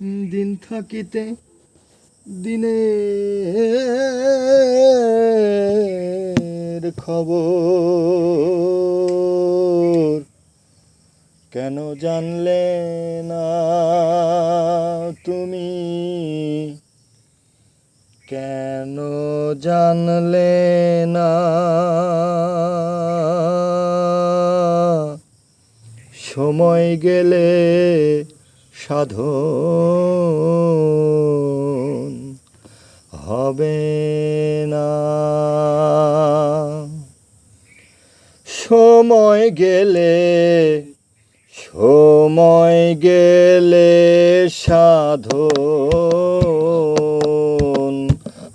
দিন থাকিতে দিনের খবর কেন জানলে না তুমি? কেন জানলে না? সময় গেলে সাধন হবে না। সময় গেলে সময় গেলে সাধন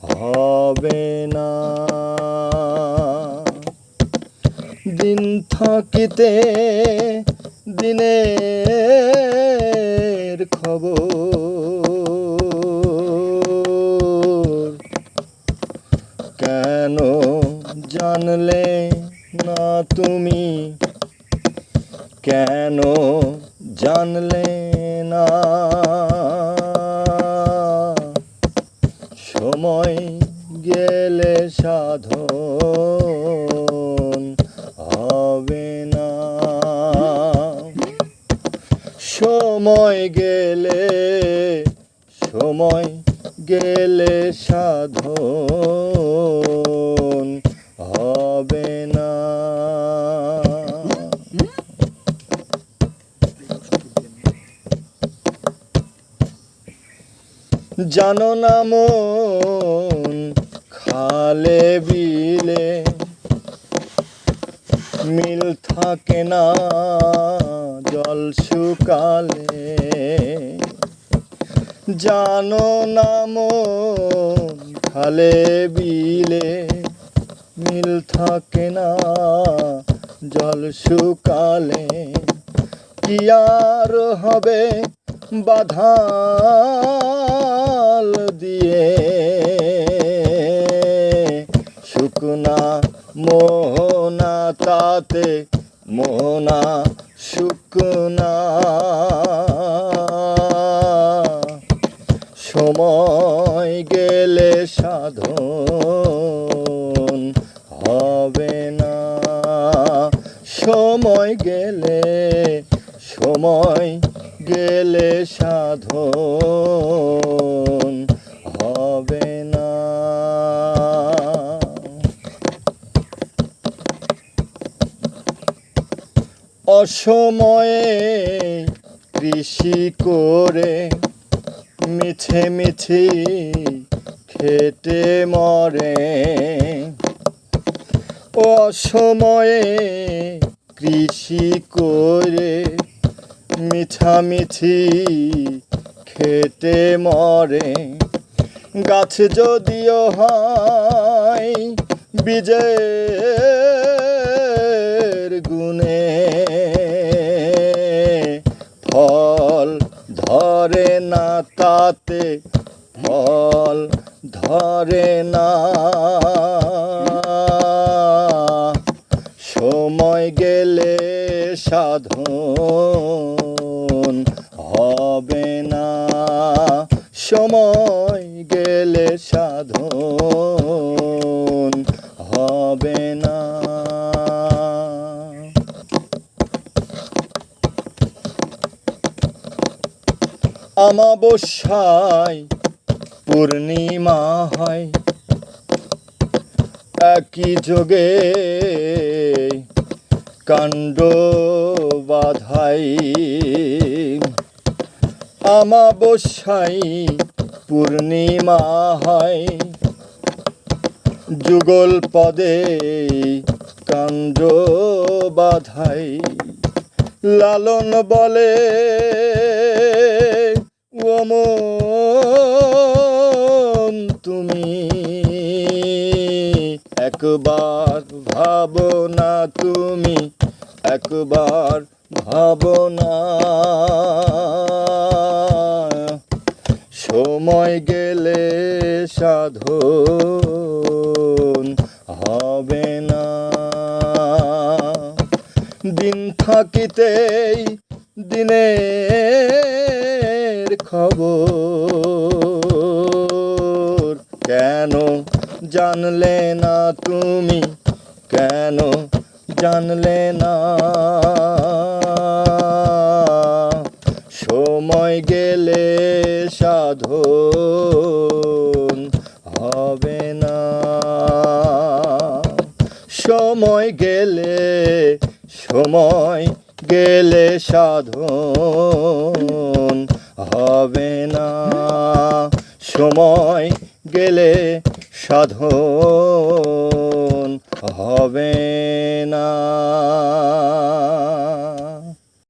হবে না। দিন থাকিতে দিনের কেন জানলে না তুমি? কেন জানলে না? সময় গেলে সাধন হবে না। সময় গেলে সময় গেলে সাধন জানো না মন, খালে বিলে মিল থাকে না জল শুকালে। জানো না মন, খালে বিলে মিল থাকে না জল শুকালে। কি আর হবে বাধাল দিয়ে। শুকনা মোহনা তাতে, মোহনা শুকনা। সময় গেলে সাধন হবে না। সময় গেলে সময় গেলে সাধন হবে না। অসময়ে কৃষি করে মিছে মিছি খেটে মরে। অসময়ে কৃষি করে মিছামিছি খেটে মরে। গাছ যদিও হয় বীজের গুণে, ফল ধরে না তাতে, ফল ধরে না। সময় গেলে সাধন হবে না। সময় গেলে সাধন হবে না। আমাবস্যায় পূর্ণিমা হয়। একই যোগে কাণ্ড বাধাই আমাবস্যায় পূর্ণিমা হয়। যুগল পদে কাণ্ড বাধাই। লালন বলে ওমন তুমি একবার ভাবো না তুমি, একবার ভাবো না। সময় গেলে সাধন হবে না। দিন থাকিতেই দিনের খবর। কেন জানলে না তুমি? কেন জানলে না সাধন হবে না। সময় গেলে সময় গেলে সাধন হবে না। সময় গেলে সাধন হবে না।